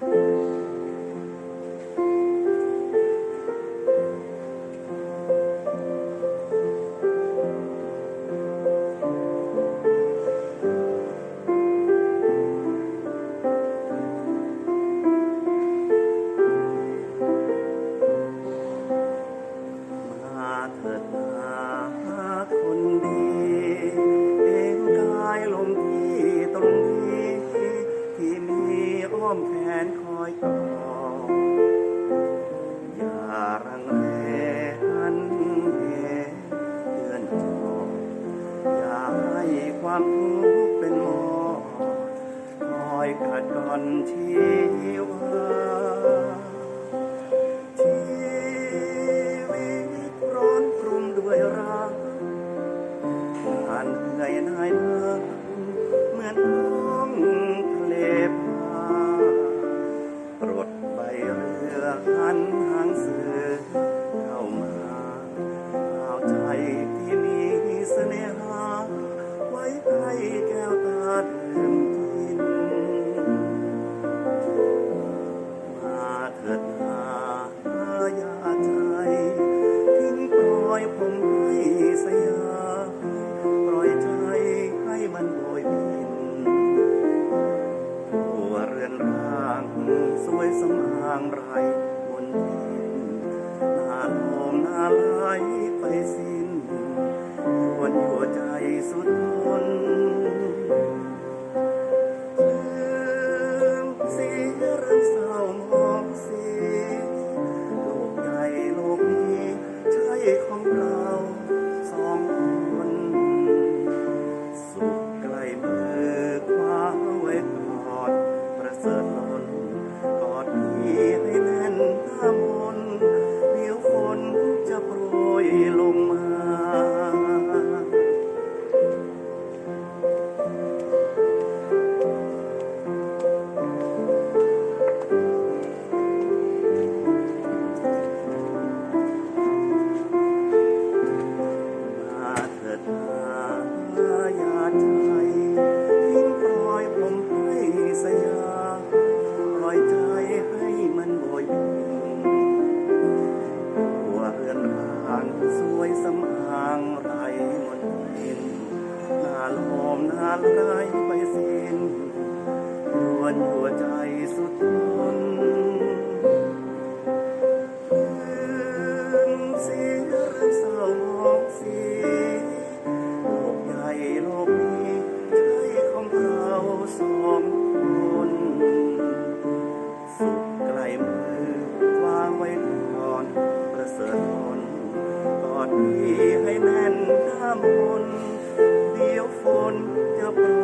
มา ความทุกข์เป็นหมอคอยกัดก่อนชีวาชีวิตร้อนกลุ่มด้วยรักผ่านเหนื่อยนายเมืองเหมือน รือนร่างสวยสำอางไรบนดินน้าลมนาไหลไปสิ้นวนอยู่ใจสุดทน มหน้าไหลไปสิ้นยวนหัวใจสุดทนลืมเสียเรื่องเศร้ามองสีโลกใหญ่โลกนี้ใช่ของเราสองคนสุขใกลมือวางไว้ก่อนประเสริฐผลกอดพี่ให้แน่นข้ามมนเดี๋ยว ฝนจะโปร